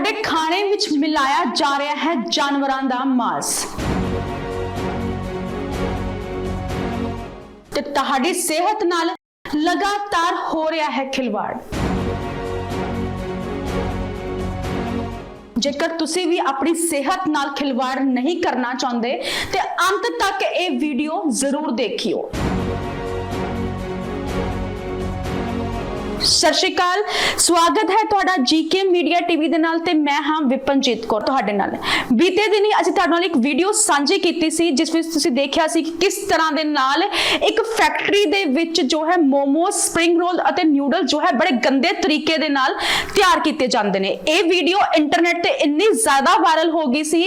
ਤੁਹਾਡੇ ਖਾਣੇ ਵਿੱਚ ਮਿਲਾਇਆ ਜਾ ਰਿਹਾ ਹੈ ਜਾਨਵਰਾਂ ਦਾ ਮਾਂਸ। ਤੇ ਤੁਹਾਡੀ ਸਿਹਤ ਨਾਲ ਲਗਾਤਾਰ ਹੋ ਰਿਹਾ ਹੈ ਖਿਲਵਾੜ। ਜੇਕਰ ਤੁਸੀਂ ਵੀ ਆਪਣੀ ਸਿਹਤ ਨਾਲ ਖਿਲਵਾੜ ਨਹੀਂ ਕਰਨਾ ਚਾਹੁੰਦੇ, ਤੇ ਅੰਤ ਤੱਕ ਇਹ ਵੀਡੀਓ ਜ਼ਰੂਰ ਦੇਖਿਓ। ਸਤਿ ਸ਼੍ਰੀ ਅਕਾਲ। ਸਵਾਗਤ ਹੈ ਤੁਹਾਡਾ ਜੀਕੇ ਮੀਡੀਆ ਟੀਵੀ ਦੇ ਨਾਲ ਤੇ ਮੈਂ ਹਾਂ ਵਿਪਨਜੀਤ ਕੌਰ ਤੁਹਾਡੇ ਨਾਲ। ਬੀਤੇ ਦਿਨੀ ਅਸੀਂ ਤੁਹਾਡੇ ਨਾਲ ਇੱਕ ਵੀਡੀਓ ਸਾਂਝੀ ਕੀਤੀ ਸੀ, ਜਿਸ ਵਿੱਚ ਤੁਸੀਂ ਦੇਖਿਆ ਸੀ ਕਿ ਕਿਸ ਤਰ੍ਹਾਂ ਦੇ ਨਾਲ ਇੱਕ ਫੈਕਟਰੀ ਦੇ ਵਿੱਚ ਜੋ ਹੈ ਮੋਮੋਸ ਸਪ੍ਰਿੰਗ ਰੋਲ ਅਤੇ ਨਿਊਡਲ ਜੋ ਹੈ ਬੜੇ ਗੰਦੇ ਤਰੀਕੇ ਦੇ ਨਾਲ ਤਿਆਰ ਕੀਤੇ ਜਾਂਦੇ ਨੇ। ਇਹ ਵੀਡੀਓ ਇੰਟਰਨੈਟ ਤੇ ਇੰਨੀ ਜ਼ਿਆਦਾ ਵਾਇਰਲ ਹੋ ਗਈ ਸੀ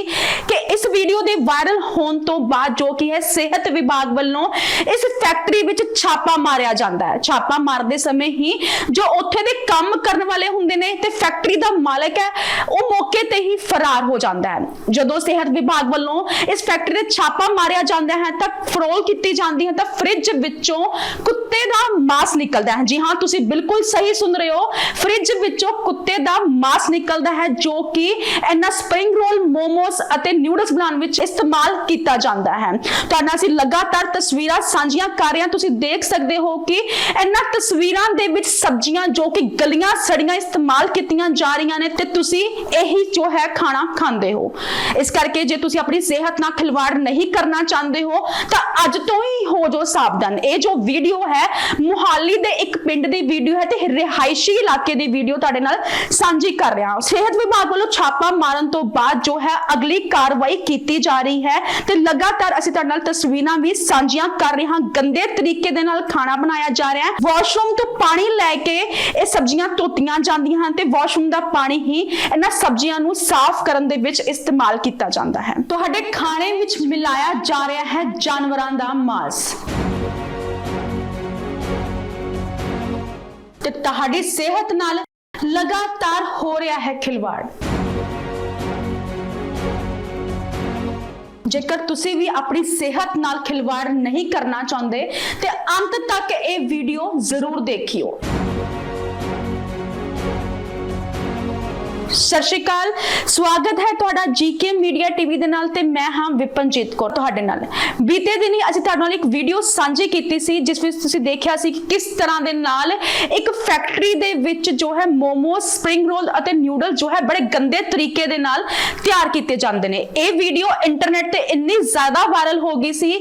ਕਿ ਇਸ ਵੀਡੀਓ ਦੇ ਵਾਇਰਲ ਹੋਣ ਤੋਂ ਬਾਅਦ ਜੋ ਕਿ ਹੈ ਸਿਹਤ ਵਿਭਾਗ ਵੱਲੋਂ ਇਸ ਫੈਕਟਰੀ ਵਿੱਚ ਛਾਪਾ ਮਾਰਿਆ ਜਾਂਦਾ ਹੈ। ਛਾਪਾ ਮਾਰਦੇ ਸਮੇਂ ਹੀ ਜੋ ਉੱਥੇ ਦੇ ਕੰਮ ਕਰਨ ਵਾਲੇ ਹੁੰਦੇ ਨੇ ਤੇ ਫੈਕਟਰੀ ਦਾ ਮਾਲਕ ਹੈ, ਉਹ ਮੌਕੇ ਤੇ ਹੀ ਫਰਾਰ ਹੋ ਜਾਂਦਾ ਹੈ। ਜਦੋਂ ਸਿਹਤ ਵਿਭਾਗ ਵੱਲੋਂ ਇਸ ਫੈਕਟਰੀ ਤੇ ਛਾਪਾ ਮਾਰਿਆ ਜਾਂਦਾ ਹੈ, ਤਾਂ ਫਰੋਲ ਕੀਤੀ ਜਾਂਦੀ ਹੈ, ਤਾਂ ਫ੍ਰਿਜ ਵਿੱਚੋਂ ਕੁੱਤੇ ਦਾ ਮਾਸ ਨਿਕਲਦਾ ਹੈ। ਜੀ ਹਾਂ, ਤੁਸੀਂ ਬਿਲਕੁਲ ਸਹੀ ਸੁਣ ਰਹੇ ਹੋ। ਫ੍ਰਿਜ ਵਿੱਚੋਂ ਕੁੱਤੇ ਦਾ ਮਾਸ ਨਿਕਲਦਾ ਹੈ, ਜੋ ਕਿ ਇਹਨਾਂ ਸਪ੍ਰਿੰਗ ਰੋਲ ਮੋਮੋਸ ਅਤੇ ਨਿਊਡਲਸ ਬਣਾਉਣ ਵਿੱਚ ਇਸਤੇਮਾਲ ਕੀਤਾ ਜਾਂਦਾ ਹੈ। ਤੁਹਾਡਾ ਅਸੀਂ ਲਗਾਤਾਰ ਤਸਵੀਰਾਂ, ਸਾਂਝੀਆਂ ਕਰ ਰਹੇ ਹਾਂ ਤੁਸੀਂ ਦੇਖ ਸਕਦੇ ਹੋ ਕਿ ਇਹਨਾਂ ਤਸਵੀਰਾਂ ਦੇ ਵਿੱਚ ਸਬਜ਼ੀਆਂ ਜੋ ਕਿ ਗਲੀਆਂ ਸੜੀਆਂ ਇਸਤੇਮਾਲ ਕੀਤੀਆਂ ਜਾ ਰਹੀਆਂ ਨੇ ਤੇ ਤੁਸੀਂ ਇਹੀ ਜੋ ਹੈ ਖਾਣਾ ਖਾਂਦੇ ਹੋ। ਇਸ ਕਰਕੇ ਜੇ ਤੁਸੀਂ ਆਪਣੀ ਸਿਹਤ ਨਾਲ ਖਿਲਵਾੜ ਨਹੀਂ ਕਰਨਾ ਚਾਹੁੰਦੇ ਹੋ, ਤਾਂ ਅੱਜ ਤੋਂ ਹੀ ਹੋ ਜੋ ਸਾਵਧਾਨ। ਇਹ ਜੋ ਵੀਡੀਓ ਹੈ ਮੁਹਾਲੀ ਦੇ ਇੱਕ ਪਿੰਡ ਦੀ ਵੀਡੀਓ ਹੈ ਤੇ ਰਿਹਾਇਸ਼ੀ ਇਲਾਕੇ ਦੀ ਵੀਡੀਓ ਤੁਹਾਡੇ ਨਾਲ ਸਾਂਝੀ ਕਰ ਰਿਹਾ ਹਾਂ। ਸਿਹਤ ਵਿਭਾਗ ਵੱਲੋਂ ਛਾਪਾ ਮਾਰਨ ਤੋਂ ਬਾਅਦ ਜੋ ਹੈ, ਅਗਲੀ ਕਾਰਵਾਈ ਕੀਤੀ ਜਾ ਰਹੀ ਹੈ ਤੇ ਲਗਾਤਾਰ ਅਸੀਂ ਤੁਹਾਡੇ ਨਾਲ ਤਸਵੀਰਾਂ ਵੀ ਸਾਂਝੀਆਂ ਕਰ ਰਹੇ ਹਾਂ। ਗੰਦੇ ਤਰੀਕੇ ਦੇ ਨਾਲ ਖਾਣਾ ਬਣਾਇਆ ਜਾ ਰਿਹਾ ਹੈ। ਵਾਸ਼ਰੂਮ ਤੋਂ ਪਾਣੀ ਲੈ ਕੇ ਇਹ ਸਬਜ਼ੀਆਂ ਧੋਤੀਆਂ ਜਾਂਦੀਆਂ ਹਨ ਤੇ ਵਾਸ਼ਰੂਮ ਦਾ ਪਾਣੀ ਹੀ ਇਹਨਾਂ ਸਬਜ਼ੀਆਂ ਨੂੰ ਸਾਫ਼ ਕਰਨ ਦੇ ਵਿੱਚ ਇਸਤੇਮਾਲ ਕੀਤਾ ਜਾਂਦਾ ਹੈ। ਤੁਹਾਡੇ ਖਾਣੇ ਵਿੱਚ ਮਿਲਾਇਆ ਜਾ ਰਿਹਾ ਹੈ ਜਾਨਵਰਾਂ ਦਾ ਮਾਸ। ਤੇ ਤੁਹਾਡੀ ਸਿਹਤ ਨਾਲ ਲਗਾਤਾਰ ਹੋ ਰਿਹਾ ਹੈ ਖਿਲਵਾੜ। ਜੇਕਰ ਤੁਸੀਂ ਵੀ ਆਪਣੀ ਸਿਹਤ ਨਾਲ ਖਿਲਵਾੜ ਨਹੀਂ ਕਰਨਾ ਚਾਹੁੰਦੇ, ਤੇ ਅੰਤ ਤੱਕ ਇਹ ਵੀਡੀਓ ਜ਼ਰੂਰ ਦੇਖਿਓ। ਸਤਿ ਸ਼੍ਰੀ ਅਕਾਲ। ਸਵਾਗਤ ਹੈ ਤੁਹਾਡਾ ਜੀਕੇ ਮੀਡੀਆ ਟੀਵੀ ਦੇ ਨਾਲ ਤੇ ਮੈਂ ਹਾਂ ਵਿਪਨਜੀਤ ਕੌਰ ਤੁਹਾਡੇ ਨਾਲ। ਬੀਤੇ ਦਿਨੀ ਅਸੀਂ ਤੁਹਾਡੇ ਨਾਲ ਇੱਕ ਵੀਡੀਓ ਸਾਂਝੀ ਕੀਤੀ ਸੀ, ਜਿਸ ਵਿੱਚ ਤੁਸੀਂ ਦੇਖਿਆ ਸੀ ਕਿ ਕਿਸ ਤਰ੍ਹਾਂ ਦੇ ਨਾਲ ਇੱਕ ਫੈਕਟਰੀ ਦੇ ਵਿੱਚ ਜੋ ਹੈ ਮੋਮੋਸ ਸਪ੍ਰਿੰਗ ਰੋਲ ਅਤੇ ਨਿਊਡਲ ਜੋ ਹੈ ਬੜੇ ਗੰਦੇ ਤਰੀਕੇ ਦੇ ਨਾਲ ਤਿਆਰ ਕੀਤੇ ਜਾਂਦੇ ਨੇ। ਇਹ ਵੀਡੀਓ ਇੰਟਰਨੈਟ ਤੇ ਇੰਨੀ ਜ਼ਿਆਦਾ ਵਾਇਰਲ ਹੋ ਗਈ ਸੀ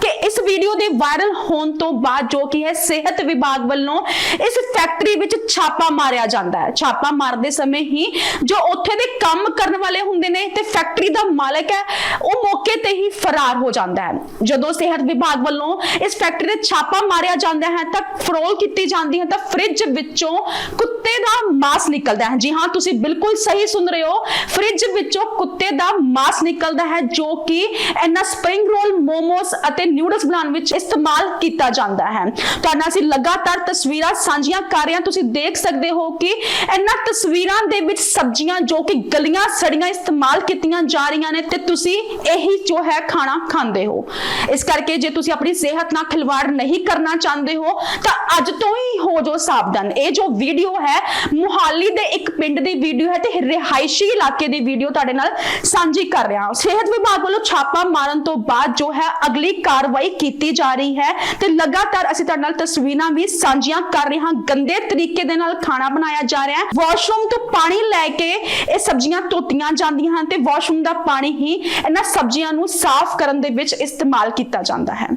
ਕਿ ਇਸ ਵੀਡੀਓ ਦੇ ਵਾਇਰਲ ਹੋਣ ਤੋਂ ਬਾਅਦ ਜੋ ਕਿ ਹੈ ਸਿਹਤ ਵਿਭਾਗ ਵੱਲੋਂ ਇਸ ਫੈਕਟਰੀ ਵਿੱਚ ਛਾਪਾ ਮਾਰਿਆ ਜਾਂਦਾ ਹੈ। ਛਾਪਾ ਮਾਰਦੇ ਸਮੇਂ ਹੀ ਜੋ ਉੱਥੇ ਦੇ ਕੰਮ ਕਰਨ ਵਾਲੇ ਹੁੰਦੇ ਨੇ ਤੇ ਫੈਕਟਰੀ ਦਾ ਮਾਲਕ ਹੈ, ਉਹ ਮੌਕੇ ਤੇ ਹੀ ਫਰਾਰ ਹੋ ਜਾਂਦਾ ਹੈ। ਜਦੋਂ ਸਿਹਤ ਵਿਭਾਗ ਵੱਲੋਂ ਇਸ ਫੈਕਟਰੀ ਤੇ ਛਾਪਾ ਮਾਰਿਆ ਜਾਂਦਾ ਹੈ, ਤਾਂ ਫਰੋਲ ਕੀਤੀ ਜਾਂਦੀ ਹੈ, ਤਾਂ ਫ੍ਰਿਜ ਵਿੱਚੋਂ ਕੁੱਤੇ ਦਾ ਮਾਸ ਨਿਕਲਦਾ ਹੈ। ਜੀ ਹਾਂ, ਤੁਸੀਂ ਬਿਲਕੁਲ ਸਹੀ ਸੁਣ ਰਹੇ ਹੋ। ਫ੍ਰਿਜ ਵਿੱਚੋਂ ਕੁੱਤੇ ਦਾ ਮਾਸ ਨਿਕਲਦਾ ਹੈ, ਜੋ ਕਿ ਇਹਨਾਂ ਸਪ੍ਰਿੰਗ ਰੋਲ ਮੋਮੋਸ ਅਤੇ ਨਿਊਡਲਸ ਬਣਾਉਣ ਵਿੱਚ ਇਸਤੇਮਾਲ ਕੀਤਾ ਜਾਂਦਾ ਹੈ। ਤੁਹਾਡਾ ਅਸੀਂ ਲਗਾਤਾਰ ਤਸਵੀਰਾਂ ਸਾਂਝੀਆਂ ਕਰ ਰਹੇ ਹਾਂ। ਤੁਸੀਂ ਦੇਖ ਸਕਦੇ ਹੋ ਕਿ ਇਹਨਾਂ ਤਸਵੀਰਾਂ ਦੇ ਵਿੱਚ ਸਬਜ਼ੀਆਂ ਜੋ ਕਿ ਗਲੀਆਂ ਸੜੀਆਂ ਇਸਤੇਮਾਲ ਕੀਤੀਆਂ ਜਾ ਰਹੀਆਂ ਨੇ ਤੇ ਤੁਸੀਂ ਇਹੀ ਜੋ ਹੈ ਖਾਣਾ ਖਾਂਦੇ ਹੋ। ਇਸ ਕਰਕੇ ਜੇ ਤੁਸੀਂ ਆਪਣੀ ਸਿਹਤ ਨਾਲ ਖਿਲਵਾੜ ਨਹੀਂ ਕਰਨਾ ਚਾਹੁੰਦੇ ਹੋ, ਤਾਂ ਅੱਜ ਤੋਂ ਹੀ ਹੋ ਜੋ ਸਾਵਧਾਨ। ਇਹ ਜੋ ਵੀਡੀਓ ਹੈ, ਮੁਹਾਲੀ ਦੇ ਇੱਕ ਪਿੰਡ ਦੀ ਵੀਡੀਓ ਹੈ ਤੇ ਰਿਹਾਇਸ਼ੀ ਇਲਾਕੇ ਦੀ ਵੀਡੀਓ ਤੁਹਾਡੇ ਨਾਲ ਸਾਂਝੀ ਕਰ ਰਿਹਾ ਹਾਂ। ਸਿਹਤ ਵਿਭਾਗ ਵੱਲੋਂ ਛਾਪਾ ਮਾਰਨ ਤੋਂ ਬਾਅਦ ਜੋ ਹੈ, ਅਗਲੀ ਕਾਰਵਾਈ ਕੀਤੀ ਜਾ ਰਹੀ ਹੈ ਤੇ ਲਗਾਤਾਰ ਅਸੀਂ ਤੁਹਾਡੇ ਨਾਲ ਤਸਵੀਰਾਂ ਵੀ ਸਾਂਝੀਆਂ ਕਰ ਰਹੇ ਹਾਂ। ਗੰਦੇ ਤਰੀਕੇ ਦੇ ਨਾਲ ਖਾਣਾ ਬਣਾਇਆ ਜਾ ਰਿਹਾ ਹੈ। ਵਾਸ਼ਰੂਮ ਤੋਂ ਪਾਣੀ ਲੈ ਕੇ ਇਹ ਸਬਜ਼ੀਆਂ ਧੋਤੀਆਂ ਜਾਂਦੀਆਂ ਹਨ ਤੇ ਵਾਸ਼ਰੂਮ ਦਾ ਪਾਣੀ ਹੀ ਇਹਨਾਂ ਸਬਜ਼ੀਆਂ ਨੂੰ ਸਾਫ਼ ਕਰਨ ਦੇ ਵਿੱਚ ਇਸਤੇਮਾਲ ਕੀਤਾ ਜਾਂਦਾ ਹੈ।